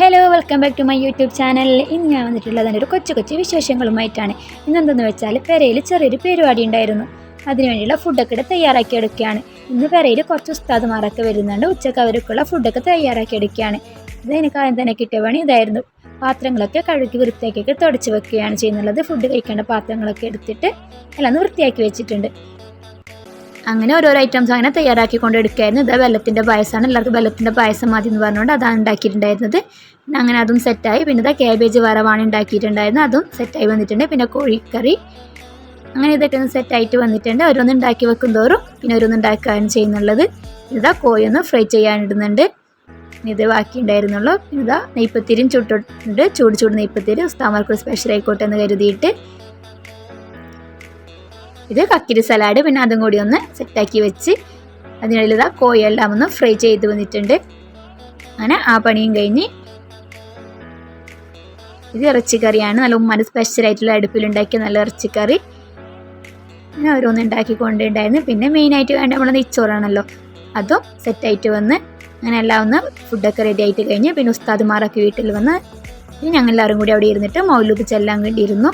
Welcome back to my YouTube ചാനലിൽ ഇന്ന് ഞാൻ വന്നിട്ടുള്ളത് എന്റെ ഒരു കൊച്ചു കൊച്ചു വിശേഷങ്ങളുമായിട്ടാണ്. ഇന്നെന്തെന്ന് വെച്ചാൽ പെരയിൽ ചെറിയൊരു പരിപാടി ഉണ്ടായിരുന്നു. അതിനുവേണ്ടിയുള്ള ഫുഡൊക്കെ ഇവിടെ തയ്യാറാക്കി എടുക്കുകയാണ്. ഇന്ന് പെരയിൽ കുറച്ച് ഉസ്താദുമാരൊക്കെ വരുന്നുണ്ട്. ഉച്ചയ്ക്ക് അവർക്കുള്ള ഫുഡൊക്കെ തയ്യാറാക്കി എടുക്കുകയാണ്. ഇത് എനിക്ക് ആദ്യം തന്നെ കിട്ടിയ പണി ഇതായിരുന്നു. പാത്രങ്ങളൊക്കെ കഴുകി വൃത്തിയാക്കിയൊക്കെ തുടച്ച് വെക്കുകയാണ് ചെയ്യുന്നുള്ളത്. ഫുഡ് കഴിക്കേണ്ട പാത്രങ്ങളൊക്കെ എടുത്തിട്ട് എല്ലാം വൃത്തിയാക്കി വെച്ചിട്ടുണ്ട്. അങ്ങനെ ഓരോരോ ഐറ്റംസ് അങ്ങനെ തയ്യാറാക്കി കൊണ്ടെടുക്കുകയായിരുന്നു ഇതാ വെള്ളത്തിന്റെ പായസമാണ്. എല്ലാവർക്കും വെള്ളത്തിന്റെ പായസം മതി എന്ന് പറഞ്ഞുകൊണ്ട് അതാണ് ഉണ്ടാക്കിയിട്ടുണ്ടായിരുന്നത്. പിന്നെ അങ്ങനെ അതും സെറ്റായി പിന്നെ ഇതാ കാബേജ് വറവാണ് ഉണ്ടാക്കിയിട്ടുണ്ടായിരുന്നത്. അതും സെറ്റായി വന്നിട്ടുണ്ട്. പിന്നെ കോഴിക്കറി. അങ്ങനെ ഇതൊക്കെ ഒന്ന് സെറ്റായിട്ട് വന്നിട്ടുണ്ട്. ഓരോന്ന് ഉണ്ടാക്കി വെക്കും തോറും പിന്നെ ഓരോന്ന് ഉണ്ടാക്കുകയാണ് ചെയ്യുന്നുള്ളത്. ഇതാ കോഴി ഒന്ന് ഫ്രൈ ചെയ്യാനിടുന്നുണ്ട് ഇത് ബാക്കി ഉണ്ടായിരുന്നുള്ളൂ. ഇതാ നെയ്പ്പത്തിരിയും ചുട്ടിട്ടുണ്ട് ചൂട് ചൂട് നെയ്പ്പത്തിരി ഉസ്താമാർക്ക് സ്പെഷ്യൽ ആയിക്കോട്ടെ എന്ന് കരുതിയിട്ട് ഇത് കക്കിരി സലാഡ് പിന്നെ അതും കൂടി ഒന്ന് സെറ്റാക്കി വെച്ച് അതിനിടയിൽ ഇതാ കോയെല്ലാം ഒന്ന് ഫ്രൈ ചെയ്ത് വന്നിട്ടുണ്ട്. അങ്ങനെ ആ പണിയും കഴിഞ്ഞ് ഇത് ഇറച്ചിക്കറിയാണ്. നല്ല ഉമ്മാന്റെ സ്പെഷ്യൽ ആയിട്ടുള്ള അടുപ്പിലുണ്ടാക്കിയ നല്ല ഇറച്ചിക്കറി. അങ്ങനെ ഓരോന്ന് ഉണ്ടാക്കി കൊണ്ടുണ്ടായിരുന്നു പിന്നെ മെയിനായിട്ട് വേണ്ട നമ്മുടെ നെയ്ച്ചോറാണല്ലോ. അതും സെറ്റായിട്ട് വന്ന് അങ്ങനെ എല്ലാം ഒന്ന് ഫുഡൊക്കെ റെഡി ആയിട്ട് കഴിഞ്ഞ് പിന്നെ ഉസ്താദുമാരൊക്കെ വീട്ടിൽ വന്ന് പിന്നെ ഞങ്ങൾ എല്ലാവരും കൂടി അവിടെ ഇരുന്നിട്ട് മൗലൂദ് ചെല്ലാൻ വേണ്ടിയിരുന്നു.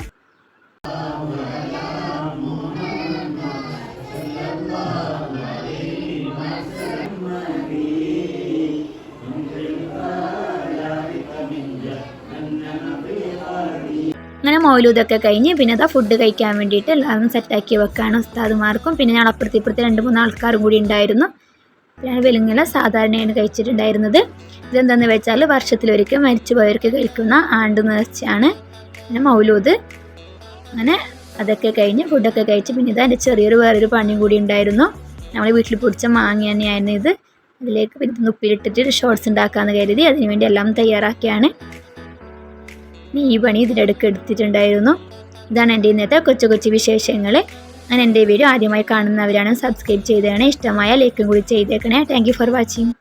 അങ്ങനെ മൗലൂദൊക്കെ കഴിഞ്ഞ് പിന്നെ അതാ ഫുഡ് കഴിക്കാൻ വേണ്ടിയിട്ട് എല്ലാവരും സെറ്റാക്കി വെക്കാണ് ഉസ്താദുമാർക്കും. പിന്നെ ഞാൻ അപ്പുറത്തെ ഇപ്പുറത്തെ രണ്ട് മൂന്ന് ആൾക്കാരും കൂടി ഉണ്ടായിരുന്നു. ഞാൻ വെലുങ്ങല സാധാരണയാണ് കഴിച്ചിട്ടുണ്ടായിരുന്നത്. ഇതെന്താന്ന് വെച്ചാൽ വർഷത്തിലൊരിക്കൽ മരിച്ചു പോയവർക്ക് കഴിക്കുന്ന ആണ്ട് നേർച്ചയാണ്. പിന്നെ മൗലൂദ്. അങ്ങനെ അതൊക്കെ കഴിഞ്ഞ് ഫുഡൊക്കെ കഴിച്ച് പിന്നെ ഇതാ എന്റെ ചെറിയൊരു വേറൊരു പണിയും കൂടി ഉണ്ടായിരുന്നു. നമ്മൾ വീട്ടിൽ പൊടിച്ച മാങ്ങ തന്നെയായിരുന്നു ഇത്. അതിലേക്ക് പിന്നെ ഉപ്പിലിട്ടിട്ട് ഷോർട്സ് ഉണ്ടാക്കാമെന്ന് കരുതി അതിനുവേണ്ടി വേണ്ടി എല്ലാം തയ്യാറാക്കിയാണ്. ഈ പണി ഇതിന്റെ ഇടയ്ക്ക് എടുത്തിട്ടുണ്ടായിരുന്നു. ഇതാണ് എന്റെ ഇന്നത്തെ കൊച്ചു കൊച്ചു വിശേഷങ്ങൾ ഞാൻ എന്റെ വീഡിയോ ആദ്യമായി കാണുന്നവരാണ് സബ്സ്ക്രൈബ് ചെയ്തേക്കണേ ഇഷ്ടമായ ലൈക്കും കൂടി ചെയ്തേക്കണേ. Thank for watching